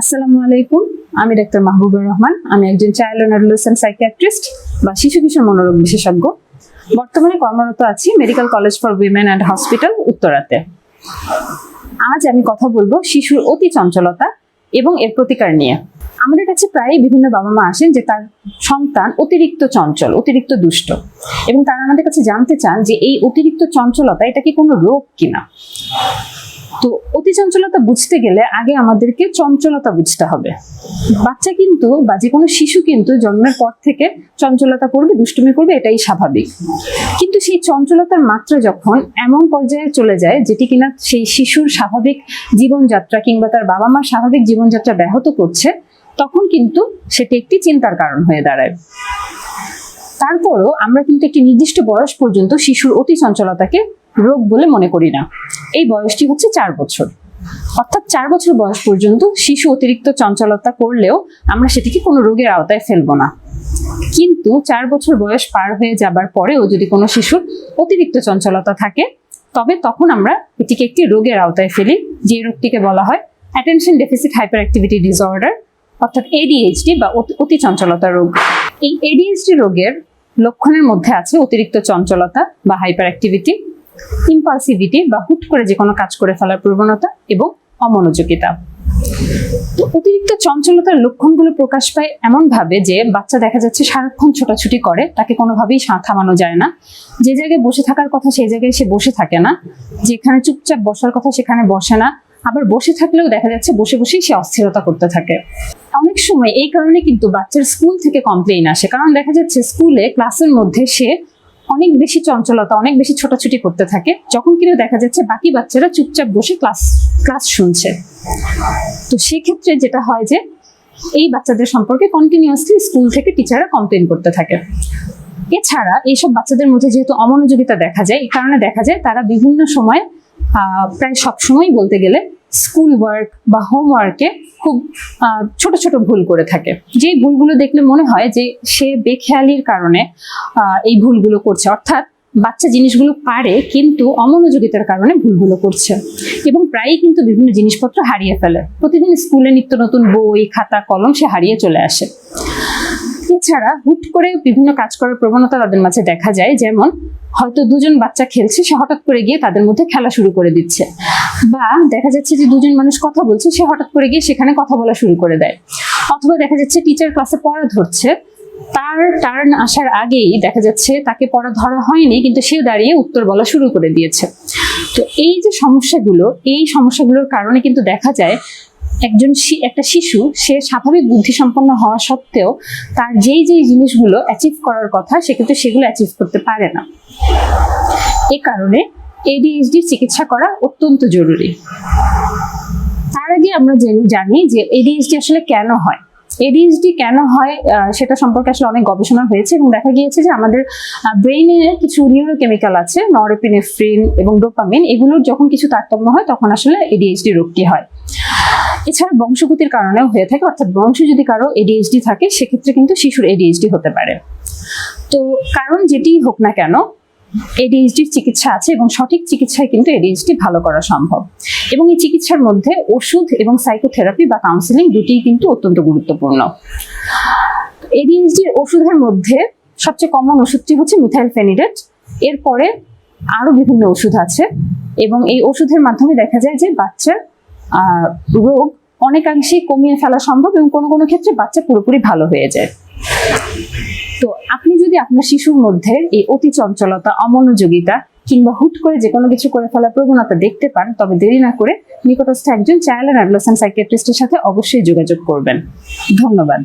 আসসালামু আলাইকুম। আমি ডাক্তার মাহবুবুর রহমান। আমি একজন চাইল্ড অ্যান্ড অ্যাডোলেসেন্ট সাইকিয়াট্রিস্ট বা শিশু কিশোর মনোরোগ বিশেষজ্ঞ। বর্তমানে কর্মরত আছি medical college for women and hospital উত্তরাতে। আজ আমি কথা বলব শিশুর অতি চঞ্চলতা এবং এর প্রতিকার নিয়ে। আমাদের কাছে প্রায় বিভিন্ন বাবা মা আসেন যে তার সন্তান অতিরিক্ত চঞ্চল, অতিরিক্ত দুষ্ট। এবং তারা আমাদের কাছে জানতে চান যে এই অতিরিক্ত চঞ্চলতা, এটা কি কোনো রোগ কিনা? তো অতি চঞ্চলতা বুঝতে গেলে আগে আমাদেরকে চঞ্চলতা বুঝতে হবে। বাচ্চা কিন্তু বা যে কোনো শিশু কিন্তু জন্মের পর থেকে চঞ্চলতা করবে, দুষ্টুমি করবে, এটাই স্বাভাবিক। কিন্তু সেই চঞ্চলতার মাত্রা যখন এমন পর্যায়ে চলে যায় যেটি কিনা সেই শিশুর স্বাভাবিক জীবনযাত্রা কিংবা তার বাবা মার স্বাভাবিক জীবনযাত্রা ব্যাহত করছে, তখন কিন্তু সেটি একটি চিন্তার কারণ হয়ে দাঁড়ায়। তারপরও আমরা কিন্তু একটি নির্দিষ্ট বয়স পর্যন্ত শিশুর অতি চঞ্চলতাকে রোগ বলে মনে করি না। এই বয়সটি হচ্ছে চার বছর। অর্থাৎ চার বছর বয়স পর্যন্ত শিশু অতিরিক্ত চঞ্চলতা করলেও আমরা সেটিকে কোনো রোগের আওতায় ফেলব না। কিন্তু চার বছর বয়স পার হয়ে যাবার পরেও যদি কোনো শিশুর অতিরিক্ত চঞ্চলতা থাকে, তবে তখন আমরা এটিকে একটি রোগের আওতায় ফেলি, যে রোগটিকে বলা হয় attention deficit hyper activity disorder অর্থাৎ এডিএইচডি বা অতি- চঞ্চলতা রোগ। এই এডিএইচডি রোগের লক্ষণের মধ্যে আছে অতিরিক্ত চঞ্চলতা বা হাইপার অ্যাক্টিভিটি ইম্পালসিভিটি বা হুট করে যে কোনো কাজ করে ফেলার প্রবণতা এবং অমনোযোগিতা। অতিরিক্ত চঞ্চলতার লক্ষণগুলো প্রকাশ পায় এমন ভাবে যে বাচ্চা দেখা যাচ্ছে সারাক্ষণ ছোটাছুটি করে, তাকে কোনোভাবেই থামানো যায় না। যে জায়গায় বসে থাকার কথা সেই জায়গায় সে বসে থাকে না। যেখানে চুপচাপ বসার কথা সেখানে বসে না। আবার বসে থাকলেও দেখা যাচ্ছে বসে বসেই সে অস্থিরতা করতে থাকে। অনেক সময় এই কারণে কিন্তু বাচ্চার স্কুল থেকে কমপ্লেইন আসে। কারণ দেখা যাচ্ছে স্কুলে ক্লাসের মধ্যে সে অনেক বেশি চঞ্চলতা, অনেক বেশি ছোটাছুটি করতে থাকে। যখন কিনা দেখা যাচ্ছে বাকি বাচ্চারা চুপচাপ বসে ক্লাস ক্লাস শুনছে। তো সেক্ষেত্রে যেটা হয় যে, এই বাচ্চাদের সম্পর্কে কন্টিনিউয়াসলি স্কুল থেকে টিচাররা কমপ্লেন করতে থাকে। এছাড়া এইসব বাচ্চাদের মধ্যে যেহেতু অমনোযোগিতা দেখা যায়, এই কারণে দেখা যায় তারা বিভিন্ন সময় প্রায় সব সময় বলতে গেলে স্কুল ওয়ার্ক বা হোমওয়ার্কে খুব ছোট ছোট ভুল করে থাকে। যে ভুলগুলো দেখলে মনে হয় যে সে বেখেয়ালির কারণে এই ভুলগুলো করছে। অর্থাৎ বাচ্চা জিনিসগুলো পারে কিন্তু অমনোযোগিতার কারণে ভুলগুলো করছে। এবং প্রায়ই কিন্তু বিভিন্ন জিনিসপত্র হারিয়ে ফেলে। প্রতিদিন স্কুলে নিত্য নতুন বই, খাতা, কলম সে হারিয়ে চলে আসে। এছাড়া হুট করে বিভিন্ন কাজ করার প্রবণতা তাদের মাঝে দেখা যায়। যেমন হয়তো দুজন বাচ্চা খেলছে, সে হঠাৎ করে গিয়ে তাদের মধ্যে খেলা শুরু করে দিচ্ছে। বা দেখা যাচ্ছে যে দুজন মানুষ কথা বলছে, সে হঠাৎ করে গিয়ে সেখানে কথা বলা শুরু করে দেয়। অথবা দেখা যাচ্ছে টিচার ক্লাসে পড়া ধরছে, তার টার্ন আসার আগেই দেখা যাচ্ছে তাকে পড়া ধরা হয়নি, কিন্তু সে দাঁড়িয়ে উত্তর বলা শুরু করে দিয়েছে। তো এই যে সমস্যাগুলো, এই সমস্যাগুলোর কারণে কিন্তু দেখা যায় একজন একটা শিশু, সে স্বাভাবিক বুদ্ধি সম্পন্ন হওয়া সত্ত্বেও তার যেই যেই জিনিসগুলো অ্যাচিভ করার কথা, সে কিন্তু সেগুলো অ্যাচিভ করতে পারে না। এ কারণে এডিএইচডি চিকিৎসা করা অত্যন্ত জরুরি। তার আগে আমরা জানি যে এডিএইচডি আসলে কেন হয়। এডিএইচডি কেন হয় সেটা সম্পর্কে আসলে অনেক গবেষণা হয়েছে এবং দেখা গিয়েছে যে আমাদের ব্রেইনে কিছু নিউরোকেমিক্যাল আছে নরএপিনেফ্রিন এবং ডোপামিন এগুলোর যখন কিছু তারতম্য হয়, তখন আসলে এডিএইচডি রোগটি হয়। এছাড়া বংশগতির কারণেও হয়ে থাকে, অর্থাৎ বংশ যদি কারও এডিএইচডি থাকে, সেক্ষেত্রে কিন্তু শিশুর এডিএইচডি হতে পারে। তো কারণ যেটি হোক না কেন এডিএইচডির চিকিৎসা আছে এবং সঠিক চিকিৎসায় কিন্তু এডিএইচডি ভালো করা সম্ভব। এবং এই চিকিৎসার মধ্যে ওষুধ এবং সাইকোথেরাপি বা কাউন্সিলিং দুটিই কিন্তু অত্যন্ত গুরুত্বপূর্ণ। এডিএইচডির ওষুধের মধ্যে সবচেয়ে কমন ওষুধটি হচ্ছে মিথাইল ফেনিডেট এরপরে আরও বিভিন্ন ওষুধ আছে এবং এই ওষুধের মাধ্যমে দেখা যায় যে বাচ্চার রোগ অনেকাংশেই কমিয়ে ফেলা সম্ভব এবং কোনো কোনো ক্ষেত্রে বাচ্চা পুরোপুরি ভালো হয়ে যায়। তো আপনি যদি আপনার শিশুর মধ্যে এই অতি চঞ্চলতা, অমনোযোগিতা কিংবা হুট করে যে কোনো কিছু করে ফেলার প্রবণতা দেখতে পান, তবে দেরি না করে নিকটস্থ একজন চাইল্ড অ্যান্ড অ্যাডোলেসেন্ট সাইকিয়াট্রিস্টের সাথে অবশ্যই যোগাযোগ করবেন। ধন্যবাদ।